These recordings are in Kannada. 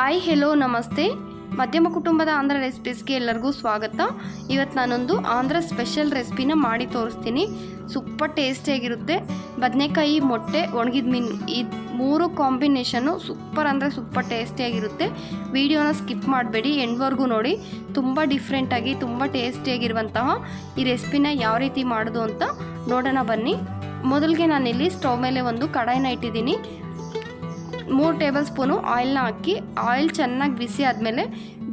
ಹಾಯ್ ಹೆಲೋ ನಮಸ್ತೆ. ಮಧ್ಯಮ ಕುಟುಂಬದ ಆಂಧ್ರ ರೆಸಿಪೀಸ್ಗೆ ಎಲ್ಲರಿಗೂ ಸ್ವಾಗತ. ಇವತ್ತು ನಾನೊಂದು ಆಂಧ್ರ ಸ್ಪೆಷಲ್ ರೆಸಿಪಿನ ಮಾಡಿ ತೋರಿಸ್ತೀನಿ. ಸೂಪರ್ ಟೇಸ್ಟಿಯಾಗಿರುತ್ತೆ ಬದನೆಕಾಯಿ ಮೊಟ್ಟೆ, ಒಣಗಿದ ಮೀನು, ಈ ಮೂರು ಕಾಂಬಿನೇಷನು ಸೂಪರ್ ಅಂದರೆ ಸೂಪರ್ ಟೇಸ್ಟಿಯಾಗಿರುತ್ತೆ ವಿಡಿಯೋನ ಸ್ಕಿಪ್ ಮಾಡಬೇಡಿ, ಎಂಡ್ವರೆಗೂ ನೋಡಿ. ತುಂಬ ಡಿಫ್ರೆಂಟಾಗಿ ತುಂಬ ಟೇಸ್ಟಿಯಾಗಿರುವಂತಹ ಈ ರೆಸಿಪಿನ ಯಾವ ರೀತಿ ಮಾಡೋದು ಅಂತ ನೋಡೋಣ ಬನ್ನಿ. ಮೊದಲಿಗೆ ನಾನಿಲ್ಲಿ ಸ್ಟವ್ ಮೇಲೆ ಒಂದು ಕಡಾಯಿನ ಇಟ್ಟಿದ್ದೀನಿ. ಮೂರು ಟೇಬಲ್ ಸ್ಪೂನು ಆಯಿಲ್ನ ಹಾಕಿ, ಆಯಿಲ್ ಚೆನ್ನಾಗಿ ಬಿಸಿ ಆದಮೇಲೆ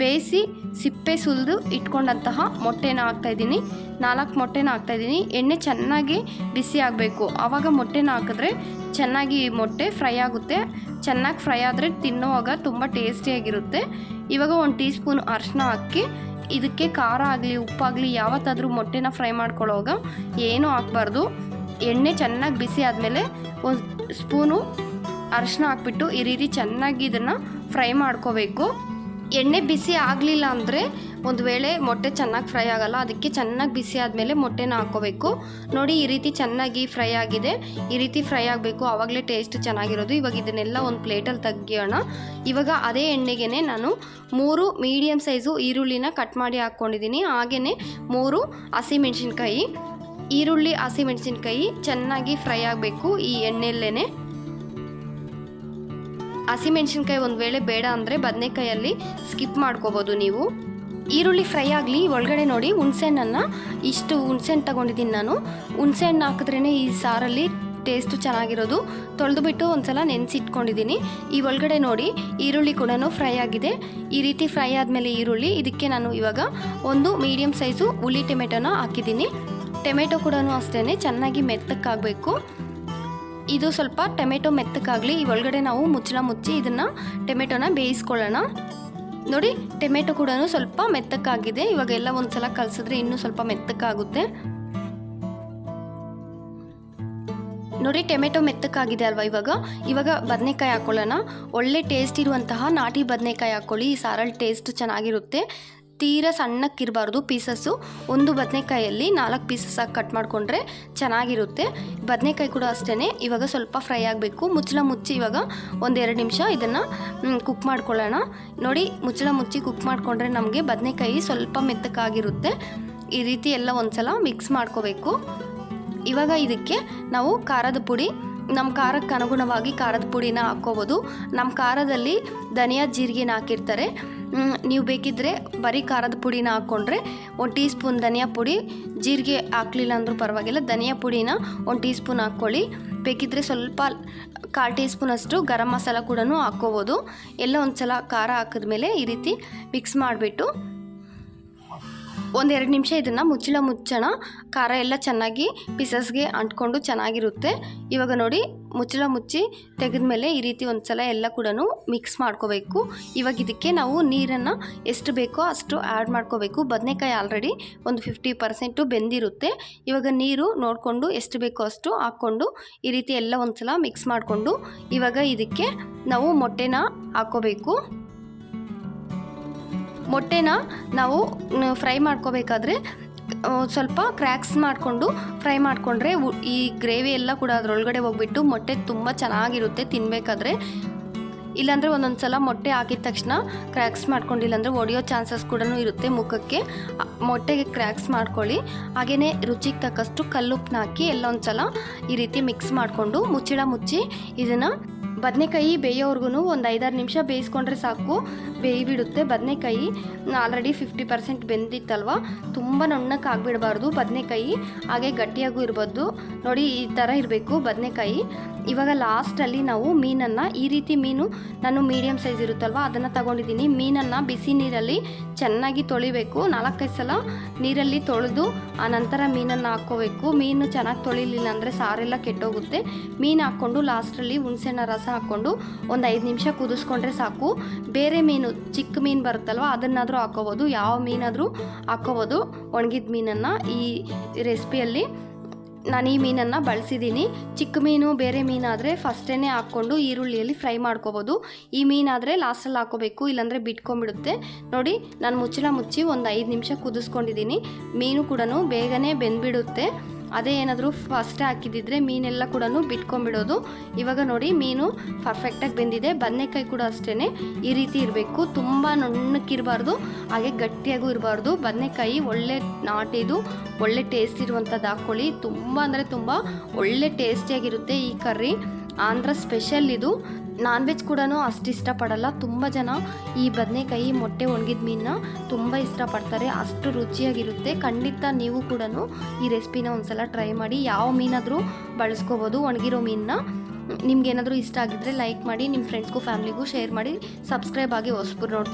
ಬೇಯಿಸಿ ಸಿಪ್ಪೆ ಸುಲಿದು ಇಟ್ಕೊಂಡಂತಹ ಮೊಟ್ಟೆನ ಹಾಕ್ತಾಯಿದ್ದೀನಿ ನಾಲ್ಕು ಮೊಟ್ಟೆನ ಹಾಕ್ತಾಯಿದ್ದೀನಿ ಎಣ್ಣೆ ಚೆನ್ನಾಗಿ ಬಿಸಿ ಆಗಬೇಕು. ಆವಾಗ ಮೊಟ್ಟೆನ ಹಾಕಿದ್ರೆ ಚೆನ್ನಾಗಿ ಮೊಟ್ಟೆ ಫ್ರೈ ಆಗುತ್ತೆ. ಚೆನ್ನಾಗಿ ಫ್ರೈ ಆದರೆ ತಿನ್ನುವಾಗ ತುಂಬ ಟೇಸ್ಟಿಯಾಗಿರುತ್ತೆ ಇವಾಗ ಒಂದು ಟೀ ಸ್ಪೂನ್ ಅರಿಶಿನ ಹಾಕಿ, ಇದಕ್ಕೆ ಖಾರ ಆಗಲಿ, ಉಪ್ಪಾಗಲಿ, ಯಾವತ್ತಾದರೂ ಮೊಟ್ಟೆನ ಫ್ರೈ ಮಾಡ್ಕೊಳ್ಳೋವಾಗ ಏನೂ ಹಾಕ್ಬಾರ್ದು. ಎಣ್ಣೆ ಚೆನ್ನಾಗಿ ಬಿಸಿ ಆದಮೇಲೆ ಒಂದು ಸ್ಪೂನು ಅರಿಶಿನ ಹಾಕ್ಬಿಟ್ಟು ಈ ರೀತಿ ಚೆನ್ನಾಗಿ ಇದನ್ನು ಫ್ರೈ ಮಾಡ್ಕೋಬೇಕು. ಎಣ್ಣೆ ಬಿಸಿ ಆಗಲಿಲ್ಲ ಅಂದರೆ ಒಂದು ವೇಳೆ ಮೊಟ್ಟೆ ಚೆನ್ನಾಗಿ ಫ್ರೈ ಆಗಲ್ಲ. ಅದಕ್ಕೆ ಚೆನ್ನಾಗಿ ಬಿಸಿ ಆದಮೇಲೆ ಮೊಟ್ಟೆನ ಹಾಕ್ಕೋಬೇಕು ನೋಡಿ ಈ ರೀತಿ ಚೆನ್ನಾಗಿ ಫ್ರೈ ಆಗಿದೆ. ಈ ರೀತಿ ಫ್ರೈ ಆಗಬೇಕು. ಆವಾಗಲೇ ಟೇಸ್ಟ್ ಚೆನ್ನಾಗಿರೋದು. ಇವಾಗ ಇದನ್ನೆಲ್ಲ ಒಂದು ಪ್ಲೇಟಲ್ಲಿ ತೆಗಿಯೋಣ. ಇವಾಗ ಅದೇ ಎಣ್ಣೆಗೆ ನಾನು ಮೂರು ಮೀಡಿಯಮ್ ಸೈಜು ಈರುಳ್ಳಿನ ಕಟ್ ಮಾಡಿ ಹಾಕ್ಕೊಂಡಿದ್ದೀನಿ. ಹಾಗೆಯೇ ಮೂರು ಹಸಿಮೆಣಸಿನ್ಕಾಯಿ ಈರುಳ್ಳಿ ಹಸಿಮೆಣಸಿನ್ಕಾಯಿ ಚೆನ್ನಾಗಿ ಫ್ರೈ ಆಗಬೇಕು ಈ ಎಣ್ಣೆಯಲ್ಲೇ ಹಸಿಮೆಣಸಿನ್ಕಾಯಿ ಒಂದು ವೇಳೆ ಬೇಡ ಅಂದರೆ ಬದನೆಕಾಯಲ್ಲಿ ಸ್ಕಿಪ್ ಮಾಡ್ಕೋಬೋದು ನೀವು. ಈರುಳ್ಳಿ ಫ್ರೈ ಆಗಲಿ, ಒಳಗಡೆ ನೋಡಿ, ಹುಣ್ಸೆಹಣ್ಣನ್ನು ಇಷ್ಟು ಹುಣ್ಸೆಹಣ್ಣು ತಗೊಂಡಿದ್ದೀನಿ ನಾನು. ಹುಣ್ಸೆಹಣ್ಣು ಹಾಕಿದ್ರೇ ಈ ಸಾರಲ್ಲಿ ಟೇಸ್ಟು ಚೆನ್ನಾಗಿರೋದು. ತೊಳೆದು ಬಿಟ್ಟು ಒಂದ್ಸಲ ನೆನೆಸಿಟ್ಕೊಂಡಿದ್ದೀನಿ. ಈ ಒಳಗಡೆ ನೋಡಿ, ಈರುಳ್ಳಿ ಕೂಡ ಫ್ರೈ ಆಗಿದೆ. ಈ ರೀತಿ ಫ್ರೈ ಆದಮೇಲೆ ಈರುಳ್ಳಿ, ಇದಕ್ಕೆ ನಾನು ಇವಾಗ ಒಂದು ಮೀಡಿಯಮ್ ಸೈಜು ಹುಳಿ ಟೊಮೆಟೊನ ಹಾಕಿದ್ದೀನಿ. ಟೊಮೆಟೊ ಕೂಡ ಅಷ್ಟೇ ಚೆನ್ನಾಗಿ ಮೆತ್ತಕ್ಕಾಗಬೇಕು. ಇದು ಸ್ವಲ್ಪ ಟೊಮೆಟೊ ಮೆತ್ತಕ್ಕಾಗಲಿ ಈ ಒಳಗಡೆ ನಾವು ಮುಚ್ಚಳ ಮುಚ್ಚಿ ಇದನ್ನು ಟೊಮೆಟೊನ ಬೇಯಿಸ್ಕೊಳ್ಳೋಣ. ನೋಡಿ, ಟೊಮೆಟೊ ಕೂಡ ಸ್ವಲ್ಪ ಮೆತ್ತಕ್ಕಾಗಿದೆ ಇವಾಗ ಎಲ್ಲ ಒಂದ್ಸಲ ಕಲಸಿದ್ರೆ ಇನ್ನೂ ಸ್ವಲ್ಪ ಮೆತ್ತಕ್ಕಾಗುತ್ತೆ ನೋಡಿ, ಟೊಮೆಟೊ ಮೆತ್ತಕ್ಕಾಗಿದೆ ಅಲ್ವಾ ಇವಾಗ? ಇವಾಗ ಬದನೆಕಾಯಿ ಹಾಕ್ಕೊಳ್ಳೋಣ ಒಳ್ಳೆ ಟೇಸ್ಟ್ ಇರುವಂತಹ ನಾಟಿ ಬದನೆಕಾಯಿ ಹಾಕ್ಕೊಳ್ಳಿ ಈ ಸಾರಲ್ಲಿ ಟೇಸ್ಟ್ ಚೆನ್ನಾಗಿರುತ್ತೆ. ತೀರಾ ಸಣ್ಣಕ್ಕಿರಬಾರ್ದು ಪೀಸಸ್ಸು. ಒಂದು ಬದನೆಕಾಯಲ್ಲಿ ನಾಲ್ಕು ಪೀಸಸ್ ಆಗಿ ಕಟ್ ಮಾಡಿಕೊಂಡ್ರೆ ಚೆನ್ನಾಗಿರುತ್ತೆ. ಬದನೆಕಾಯಿ ಕೂಡ ಅಷ್ಟೇ ಇವಾಗ ಸ್ವಲ್ಪ ಫ್ರೈ ಆಗಬೇಕು. ಮುಚ್ಚಳ ಮುಚ್ಚಿ ಇವಾಗ ಒಂದೆರಡು ನಿಮಿಷ ಇದನ್ನು ಕುಕ್ ಮಾಡ್ಕೊಳ್ಳೋಣ. ನೋಡಿ, ಮುಚ್ಚಳ ಮುಚ್ಚಿ ಕುಕ್ ಮಾಡಿಕೊಂಡ್ರೆ ನಮಗೆ ಬದನೆಕಾಯಿ ಸ್ವಲ್ಪ ಮೆತ್ತಕ್ಕಾಗಿರುತ್ತೆ ಈ ರೀತಿ ಎಲ್ಲ ಒಂದ್ಸಲ ಮಿಕ್ಸ್ ಮಾಡ್ಕೋಬೇಕು. ಇವಾಗ ಇದಕ್ಕೆ ನಾವು ಖಾರದ ಪುಡಿ ನಮ್ಮ ಖಾರಕ್ಕೆ ಅನುಗುಣವಾಗಿ ಖಾರದ ಪುಡಿನ ಹಾಕ್ಕೋಬೋದು. ನಮ್ಮ ಖಾರದಲ್ಲಿ ಧನಿಯಾ, ಜೀರಿಗೆನ ಹಾಕಿರ್ತಾರೆ. ನೀವು ಬೇಕಿದ್ದರೆ ಬರೀ ಖಾರದ ಪುಡಿನ ಹಾಕ್ಕೊಂಡ್ರೆ ಒಂದು ಟೀ ಸ್ಪೂನ್ ಧನಿಯಾ ಪುಡಿ, ಜೀರಿಗೆ ಹಾಕ್ಲಿಲ್ಲ ಅಂದರೂ ಪರವಾಗಿಲ್ಲ, ಧನಿಯಾ ಪುಡಿನ ಒಂದು ಟೀ ಸ್ಪೂನ್ ಹಾಕ್ಕೊಳ್ಳಿ. ಬೇಕಿದ್ದರೆ ಸ್ವಲ್ಪ ಕಾಲು ಟೀ ಸ್ಪೂನಷ್ಟು ಗರಂ ಮಸಾಲ ಕೂಡ ಹಾಕ್ಕೋಬೋದು. ಎಲ್ಲ ಒಂದು ಸಲ ಖಾರ ಹಾಕಿದ್ಮೇಲೆ ಈ ರೀತಿ ಮಿಕ್ಸ್ ಮಾಡಿಬಿಟ್ಟು ಒಂದೆರಡು ನಿಮಿಷ ಇದನ್ನು ಮುಚ್ಚಳ ಮುಚ್ಚೋಣ, ಖಾರ ಎಲ್ಲ ಚೆನ್ನಾಗಿ ಪೀಸಸ್ಗೆ ಅಂಟ್ಕೊಂಡು ಚೆನ್ನಾಗಿರುತ್ತೆ. ಇವಾಗ ನೋಡಿ, ಮುಚ್ಚಳ ಮುಚ್ಚಿ ತೆಗೆದ ಮೇಲೆ ಈ ರೀತಿ ಒಂದು ಸಲ ಎಲ್ಲ ಕೂಡ ಮಿಕ್ಸ್ ಮಾಡ್ಕೋಬೇಕು. ಇವಾಗ ಇದಕ್ಕೆ ನಾವು ನೀರನ್ನು ಎಷ್ಟು ಬೇಕೋ ಅಷ್ಟು ಆ್ಯಡ್ ಮಾಡ್ಕೋಬೇಕು. ಬದನೆಕಾಯಿ ಆಲ್ರೆಡಿ ಒಂದು ಫಿಫ್ಟಿ ಪರ್ಸೆಂಟು ಬೆಂದಿರುತ್ತೆ. ಇವಾಗ ನೀರು ನೋಡಿಕೊಂಡು ಎಷ್ಟು ಬೇಕೋ ಅಷ್ಟು ಹಾಕ್ಕೊಂಡು ಈ ರೀತಿ ಎಲ್ಲ ಒಂದು ಸಲ ಮಿಕ್ಸ್ ಮಾಡಿಕೊಂಡು ಇವಾಗ ಇದಕ್ಕೆ ನಾವು ಮೊಟ್ಟೆನ ಹಾಕ್ಕೋಬೇಕು. ಮೊಟ್ಟೆನ ನಾವು ಫ್ರೈ ಮಾಡ್ಕೋಬೇಕಾದ್ರೆ ಸ್ವಲ್ಪ ಕ್ರ್ಯಾಕ್ಸ್ ಮಾಡಿಕೊಂಡು ಫ್ರೈ ಮಾಡಿಕೊಂಡ್ರೆ ಈ ಗ್ರೇವಿ ಎಲ್ಲ ಕೂಡ ಅದರೊಳಗಡೆ ಹೋಗ್ಬಿಟ್ಟು ಮೊಟ್ಟೆ ತುಂಬ ಚೆನ್ನಾಗಿರುತ್ತೆ ತಿನ್ನಬೇಕಾದ್ರೆ ಇಲ್ಲಾಂದರೆ ಒಂದೊಂದು ಸಲ ಮೊಟ್ಟೆ ಹಾಕಿದ ತಕ್ಷಣ ಕ್ರ್ಯಾಕ್ಸ್ ಮಾಡ್ಕೊಂಡಿಲ್ಲ ಅಂದರೆ ಒಡೆಯೋ ಚಾನ್ಸಸ್ ಕೂಡ ಇರುತ್ತೆ ಮುಖಕ್ಕೆ. ಮೊಟ್ಟೆಗೆ ಕ್ರ್ಯಾಕ್ಸ್ ಮಾಡ್ಕೊಳ್ಳಿ. ಹಾಗೆಯೇ ರುಚಿಗೆ ತಕ್ಕಷ್ಟು ಕಲ್ಲುಪ್ಪನ್ನ ಹಾಕಿ ಎಲ್ಲ ಒಂದು ಸಲ ಈ ರೀತಿ ಮಿಕ್ಸ್ ಮಾಡಿಕೊಂಡು ಮುಚ್ಚಿಡ ಮುಚ್ಚಿ ಇದನ್ನು ಬದನೆಕಾಯಿ ಬೇಯೋವರೆಗೂ ಒಂದು ಐದಾರು ನಿಮಿಷ ಬೇಯಿಸ್ಕೊಂಡ್ರೆ ಸಾಕು. ಬೇಯಿಬಿಡುತ್ತೆ ಬದನೆಕಾಯಿ. ಆಲ್ರೆಡಿ ಫಿಫ್ಟಿ ಪರ್ಸೆಂಟ್ ಬೆಂದಿತ್ತಲ್ವ? ತುಂಬ ನುಣ್ಣಕ್ಕೆ ಆಗಿಬಿಡಬಾರ್ದು ಬದನೆಕಾಯಿ. ಹಾಗೆ ಗಟ್ಟಿಯಾಗೂ ಇರ್ಬೋದು. ನೋಡಿ ಈ ಥರ ಇರಬೇಕು ಬದನೆಕಾಯಿ. ಇವಾಗ ಲಾಸ್ಟಲ್ಲಿ ನಾವು ಮೀನನ್ನು ಈ ರೀತಿ ಮೀನು ನಾನು ಮೀಡಿಯಮ್ ಸೈಜ್ ಇರುತ್ತಲ್ವ, ಅದನ್ನು ತಗೊಂಡಿದ್ದೀನಿ. ಮೀನನ್ನು ಬಿಸಿ ನೀರಲ್ಲಿ ಚೆನ್ನಾಗಿ ತೊಳಿಬೇಕು. ನಾಲ್ಕೈದು ಸಲ ನೀರಲ್ಲಿ ತೊಳೆದು, ಆ ನಂತರ ಮೀನನ್ನು ಹಾಕ್ಕೋಬೇಕು ಮೀನು ಚೆನ್ನಾಗಿ ತೊಳಿಲಿಲ್ಲ ಅಂದರೆ ಸಾರೆಲ್ಲ ಕೆಟ್ಟೋಗುತ್ತೆ. ಮೀನು ಹಾಕ್ಕೊಂಡು ಲಾಸ್ಟಲ್ಲಿ ಹುಣಸೆಹಣ್ಣ ರಸ ಹಾಕ್ಕೊಂಡು ಒಂದು ಐದು ನಿಮಿಷ ಕುದಿಸ್ಕೊಂಡ್ರೆ ಸಾಕು. ಬೇರೆ ಮೀನು, ಚಿಕ್ಕ ಮೀನು ಬರುತ್ತಲ್ವ, ಅದನ್ನಾದರೂ ಹಾಕ್ಕೋಬೋದು ಯಾವ ಮೀನಾದರೂ ಹಾಕ್ಕೋಬೋದು ಒಣಗಿದ ಮೀನನ್ನು ಈ ರೆಸಿಪಿಯಲ್ಲಿ ನಾನು ಈ ಮೀನನ್ನು ಬಳಸಿದ್ದೀನಿ. ಚಿಕ್ಕ ಮೀನು, ಬೇರೆ ಮೀನಾದರೆ ಫಸ್ಟೇ ಹಾಕ್ಕೊಂಡು ಈರುಳ್ಳಿಯಲ್ಲಿ ಫ್ರೈ ಮಾಡ್ಕೋಬೋದು. ಈ ಮೀನಾದರೆ ಲಾಸ್ಟಲ್ಲಿ ಹಾಕೋಬೇಕು ಇಲ್ಲಾಂದರೆ ಬಿಟ್ಕೊಂಡ್ಬಿಡುತ್ತೆ. ನೋಡಿ, ನಾನು ಮುಚ್ಚಳ ಮುಚ್ಚಿ ಒಂದು ಐದು ನಿಮಿಷ ಕುದಿಸ್ಕೊಂಡಿದ್ದೀನಿ. ಮೀನು ಕೂಡ ಬೇಗನೆ ಬೆಂದ್ಬಿಡುತ್ತೆ. ಅದೇ ಏನಾದರೂ ಫಸ್ಟ್ ಹಾಕಿದ್ದಿದ್ರೆ ಮೀನೆಲ್ಲ ಕೂಡ ಬಿಟ್ಕೊಂಡ್ಬಿಡೋದು. ಇವಾಗ ನೋಡಿ ಮೀನು ಪರ್ಫೆಕ್ಟಾಗಿ ಬೆಂದಿದೆ. ಬದನೆಕಾಯಿ ಕೂಡ ಅಷ್ಟೇ ಈ ರೀತಿ ಇರಬೇಕು. ತುಂಬ ನುಣ್ಣಕ್ಕಿರಬಾರ್ದು. ಹಾಗೆ ಗಟ್ಟಿಯಾಗೂ ಇರಬಾರ್ದು. ಬದನೆಕಾಯಿ ಒಳ್ಳೆ ನಾಟಿದು ಒಳ್ಳೆ ಟೇಸ್ಟ್ ಇರುವಂಥದ್ದು ಹಾಕ್ಕೊಳ್ಳಿ ತುಂಬ ಅಂದರೆ ತುಂಬ ಒಳ್ಳೆ ಟೇಸ್ಟಿಯಾಗಿರುತ್ತೆ ಈ ಕರ್ರಿ. ಆಂಧ್ರ ಸ್ಪೆಷಲ್ ಇದು. ನಾನ್ ವೆಜ್ ಕೂಡ ಅಷ್ಟು ಇಷ್ಟಪಡಲ್ಲ. ತುಂಬ ಜನ ಈ ಬದನೆಕಾಯಿ ಮೊಟ್ಟೆ ಒಣಗಿದ ಮೀನನ್ನ ತುಂಬ ಇಷ್ಟಪಡ್ತಾರೆ. ಅಷ್ಟು ರುಚಿಯಾಗಿರುತ್ತೆ. ಖಂಡಿತ ನೀವು ಕೂಡ ಈ ರೆಸಿಪಿನ ಒಂದ್ಸಲ ಟ್ರೈ ಮಾಡಿ. ಯಾವ ಮೀನಾದರೂ ಬಳಸ್ಕೋಬೋದು ಒಣಗಿರೋ ಮೀನನ್ನ. ನಿಮ್ಗೆ ಏನಾದರೂ ಇಷ್ಟ ಆಗಿದ್ರೆ ಲೈಕ್ ಮಾಡಿ ನಿಮ್ಮ ಫ್ರೆಂಡ್ಸ್ಗೂ ಫ್ಯಾಮಿಲಿಗೂ ಶೇರ್ ಮಾಡಿ. ಸಬ್ಸ್ಕ್ರೈಬ್ ಆಗಿ ಹೊಸಬ್ರು ನೋಡ್ತೀನಿ